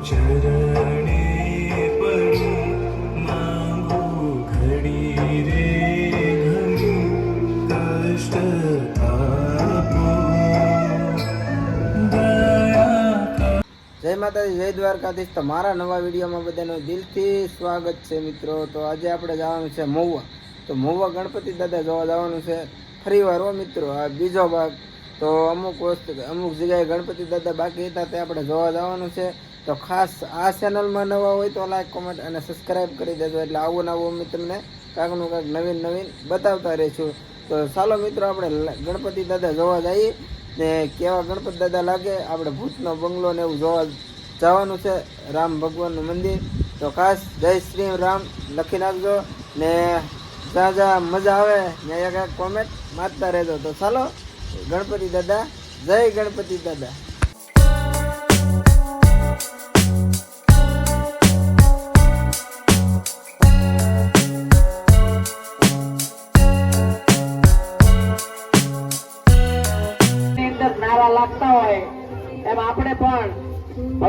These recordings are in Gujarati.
જય માતાજી જય દ્વારકાધીશ તો મારા નવા વિડીયોમાં બધાનું દિલથી સ્વાગત છે મિત્રો. તો આજે આપણે જવાનું છે મહુવા. તો મહુવા ગણપતિ દાદા જોવા જવાનું છે. ફરી વાર મિત્રો, આ બીજો ભાગ. તો અમુક વસ્તુ, અમુક જગ્યાએ ગણપતિ દાદા બાકી હતા તે આપણે જોવા જવાનું છે. તો ખાસ આ ચેનલમાં નવા હોય તો લાઈક કોમેન્ટ અને સબસ્ક્રાઈબ કરી દેજો. એટલે આવું નવું અમે તમને કાંકનું કાંક નવીન નવીન બતાવતા રહીશું. તો ચાલો મિત્રો, આપણે ગણપતિ દાદા જોવા જઈએ. ને કેવા ગણપતિ દાદા લાગે? આપણે ભૂતનો બંગલો ને એવું જોવા જવાનું છે. રામ ભગવાનનું મંદિર. તો ખાસ જય શ્રી રામ લખી નાખજો. ને જ્યાં જ્યાં મજા આવે એક એક કોમેન્ટ મારતા રહેજો. તો ચાલો, ગણપતિ દાદા, જય ગણપતિ દાદા.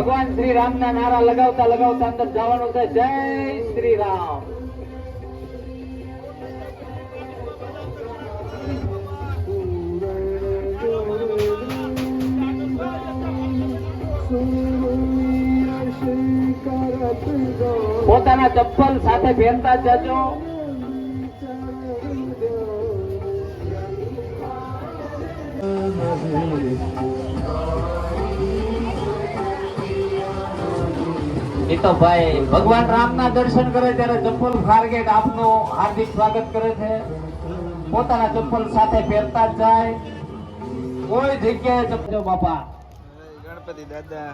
ભગવાન શ્રી રામ ના નારા લગાવતા લગાવતા અંદર જવાનું છે. જય શ્રી રામ પોતાના ચપ્પલ સાથે જ જજો. એ તો ભાઈ ભગવાન દર્શન કરે ત્યારે ચપ્પલ ફારગેટ આપનું હાર્દિક સ્વાગત કરે છે. પોતાના ચપ્પલ સાથે પહેરતા જ જાય. કોઈ જગ્યાએ ચપ્પલ બાપા. ગણપતિ દાદા.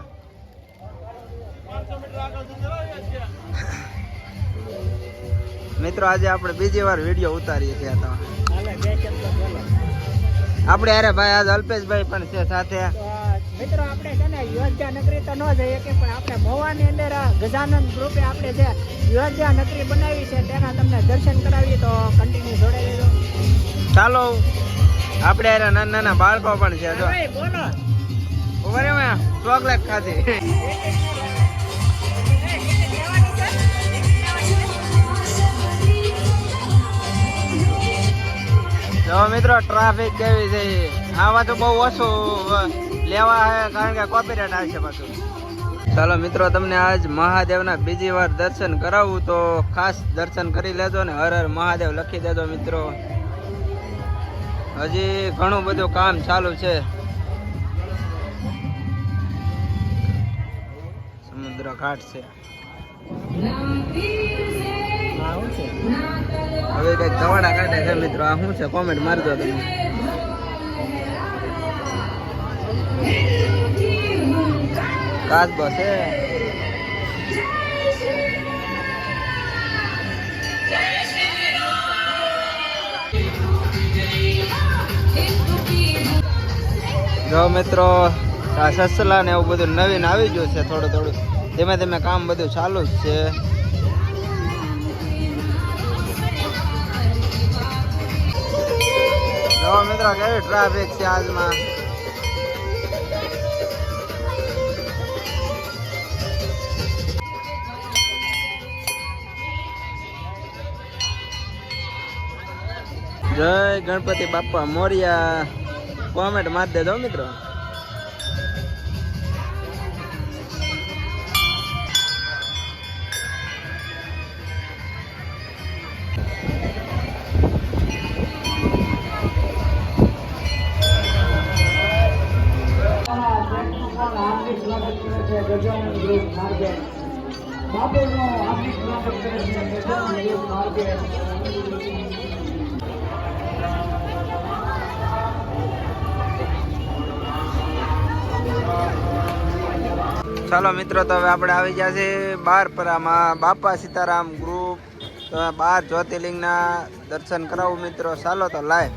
મિત્રો, આજે આપણે બીજી વાર વીડિયો ઉતારીએ છીએ તો. આપણે અરે ભાઈ, આજ અલ્પેશભાઈ પણ છે સાથે. મિત્રો આપણે છે ને યોધ્યા નગરી તો ન જઈએ કે પણ આપણે મહુવાની અંદર આ ગજાનંદ ગ્રુપે આપણે જે યોધ્યા નગરી બનાવી છે તેના તમને દર્શન કરાવીએ તો કન્ટિન્યુ જોડાઈ લેજો ચાલો આપણે એના નાના નાના બાળકો પણ છે જો. બોલો. ઉભરે મેં ચોકલેટ ખાધી. જો મિત્રો ટ્રાફિક કેવી છે? આવા તો બહુ ઓછું લેવા હે કારણ કે કોપીરાઇટ આવશે પાછું. ચાલો મિત્રો તમને આજ મહાદેવના બીજી વાર દર્શન કરાવું તો ખાસ દર્શન કરી લેજો ને હર હર મહાદેવ લખી દેજો મિત્રો. હજી ઘણું બધું કામ ચાલુ છે. સમુદ્ર ઘાટ છે. હવે કંઈક દવાડા કાઢે છે મિત્રો. આ શું છે? કોમેન્ટ મારજો તમે. કાચબો છે જો મિત્રો, આ સસલા ને એવું બધું નવીન આવી ગયું છે થોડું થોડું. ધીમે ધીમે કામ બધું ચાલુ જ છે. મિત્રો, કેવી ટ્રાફિક છે આજમાં? જય ગણપતિ બાપા, મોરિયા. કોમેન્ટ મારી દેજો મિત્રો. બાપુનો હાર્દિક સ્વાગત કરે છે ગજાનંદ ગ્રુપ ચાલો મિત્રો, તો હવે આપણે આવી ગયા છે બારપરામાં બાપા સીતારામ ગ્રુપ બાર જ્યોતિર્લિંગના દર્શન કરાવું મિત્રો. ચાલો તો લાય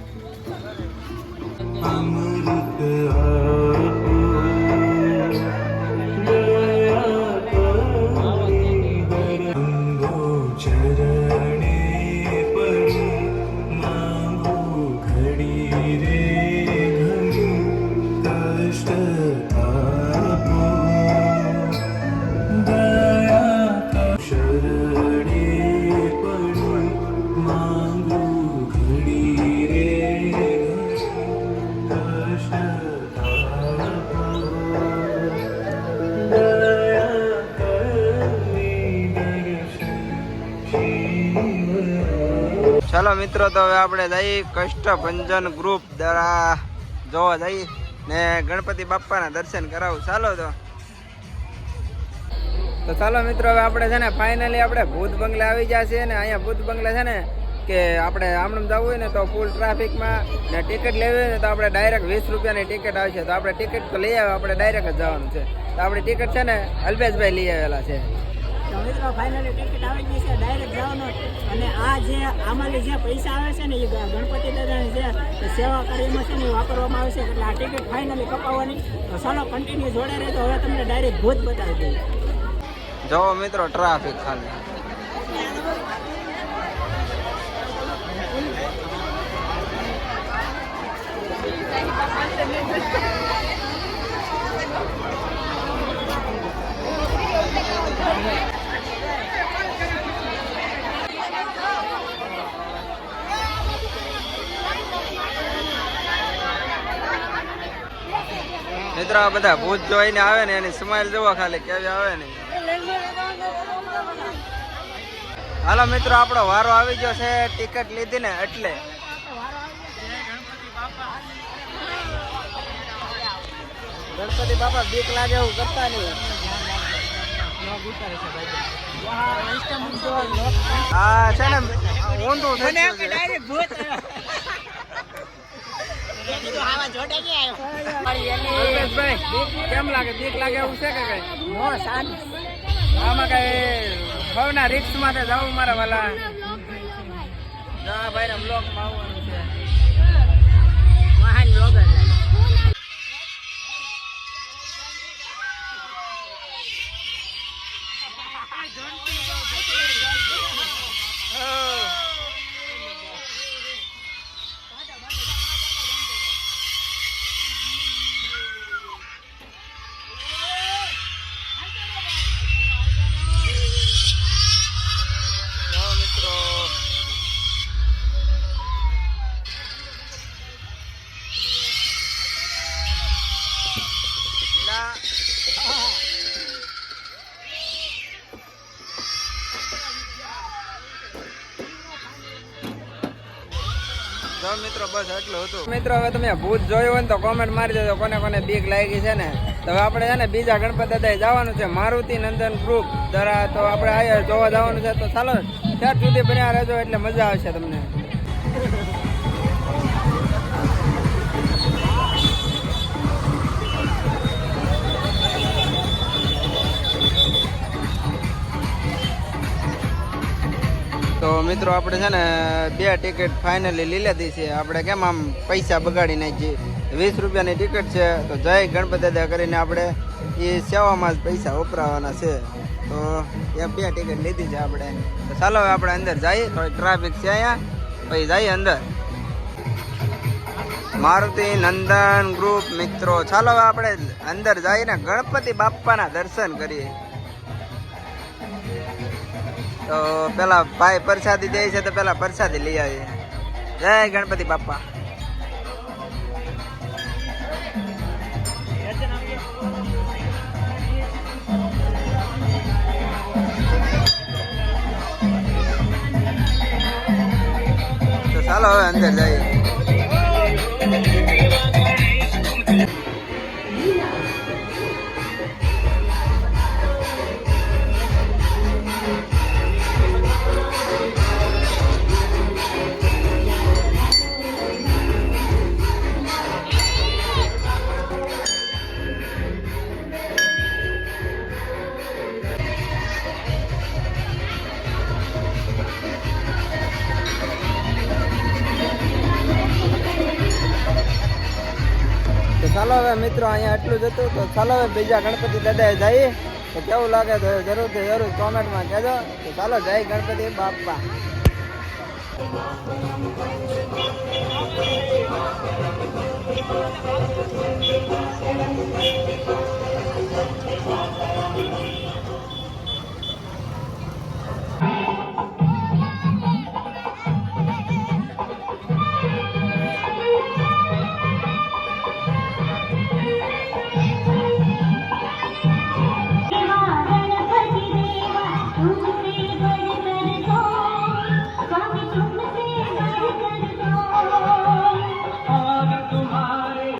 ચાલો મિત્રો, તો હવે આપણે જઈ કષ્ટભંજન ગ્રુપ દ્વારા જોવા જઈએ ને ગણપતિ બાપાના દર્શન કરાવું. ચાલો તો. તો ચાલો મિત્રો, હવે આપણે છે ને ફાઇનલી આપણે ભૂત બંગલે આવી ગયા છીએ ને અહીંયા ભૂત બંગલે છે ને કે આપણે આમણમ જવું હોય ને તો ફૂલ ટ્રાફિકમાં ને ટિકિટ લેવી હોય ને તો આપણે ડાયરેક્ટ વીસ રૂપિયાની ટિકિટ આવશે. તો આપણે ટિકિટ તો લઈ આવે આપણે ડાયરેક્ટ જવાનું છે. તો આપણી ટિકિટ છે ને અલ્પેશભાઈ લઈ આવેલા છે. તો મિત્રો ફાઇનલી ટિકિટ આવી ગઈ છે ડાયરેક્ટ જવાનો. અને આ જે આમાંથી જે પૈસા આવે છે ને એ ગણપતિ દાદાની જે સેવા કાર્યમાં છે ને એ વાપરવામાં આવે છે. એટલે આ ટિકિટ ફાઇનલી કપાવવાની. તો ચાલો કન્ટિન્યુ જોડે રહે તો હવે તમને ડાયરેક્ટ ભૂત બતાવી દઈએ. જો મિત્રો ટ્રાફિક ખાલી. મિત્રો આ બધા ભૂત જોઈને આવે ને એની સ્માઈલ જોવા ખાલી કેવી આવે ને. હાલો મિત્રો આપણો વારો આવી ગયો છે ટિકિટ લીધી ને એટલે. ગણપતિ બાપા બીક લાગે એવું કરતા નહીં. હા છે ને ઊંધું છે. અલ્પેશભાઈ, કેમ લાગે? બીક લાગે એવું છે કે કઈ? નો શાંત આમાં કઈ ભાવના રિક્સ માટે જવું મારા વાલા. ના ભાઈ બ્લોકમાં આવવાનું છે. મહાન બ્લોગર મિત્રો, બસ એટલું હતું. મિત્રો, હવે તમે ભૂત જોયું હોય ને તો કોમેન્ટ મારી દેજો. કોને કોને બીક લાગી છે ને? તો હવે આપણે છે ને બીજા ગણપતિ દાદા જવાનું છે, મારુતિ નંદન ગ્રુપ દ્વારા તો આપણે અહીંયા જોવા જવાનું છે, તો ચાલો ત્યાર સુધી બન્યા રહેજો એટલે મજા આવશે તમને. તો મિત્રો, આપણે છે ને બે ટિકિટ ફાઇનલી લઈ લીધી છે. આપણે કેમ આમ પૈસા બગાડી નાખીએ વીસ રૂપિયાની ટિકિટ છે, તો જય ગણપતિ દાદા કરીને આપણે એ સેવામાં જ પૈસા વપરાવાના છે. તો એ બે ટિકિટ લીધી છે આપણે. તો ચાલો આપણે અંદર જઈએ. થોડી ટ્રાફિક છે અહીંયા. પછી જઈએ અંદર. મારુતિ નંદન ગ્રુપ મિત્રો, ચાલો આપણે અંદર જઈને ગણપતિ બાપ્પાના દર્શન કરીએ. તો પેલા ભાઈ પ્રસાદી દે છે તો પેલા પ્રસાદી લઈ આવીએ. જય ગણપતિ બાપા. તો ચાલો હવે અંદર જઈએ. ચાલો મિત્રો, અહીંયા એટલું જતું તો ચાલો બીજા ગણપતિ દાદાએ જાય તો કેવું લાગે તો જરૂરથી જરૂર કોમેન્ટમાં કહેજો તો ચાલો, જાય ગણપતિ બાપા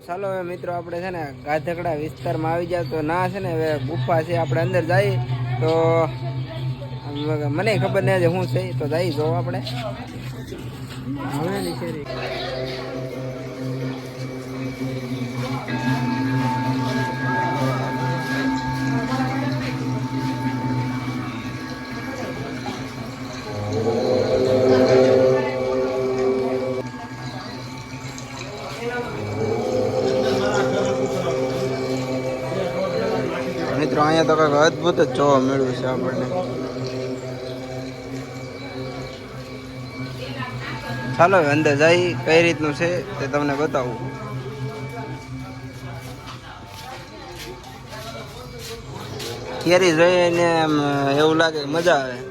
ચાલો હવે મિત્રો, આપણે છે ને ગાધકડા વિસ્તારમાં આવી જાય તો ના છે ને, હવે ગુફા છે, આપણે અંદર જઈએ. તો મને ખબર નહીં છે શું છે, તો જઈ જો આપણે. હવે તો અદ્ભુત જ જોવા મળ્યું છે આપણને. ચાલો અંદર જઈ કઈ રીતનું છે તે તમને બતાવું. કેરી જોઈને એમ એવું લાગે મજા આવે.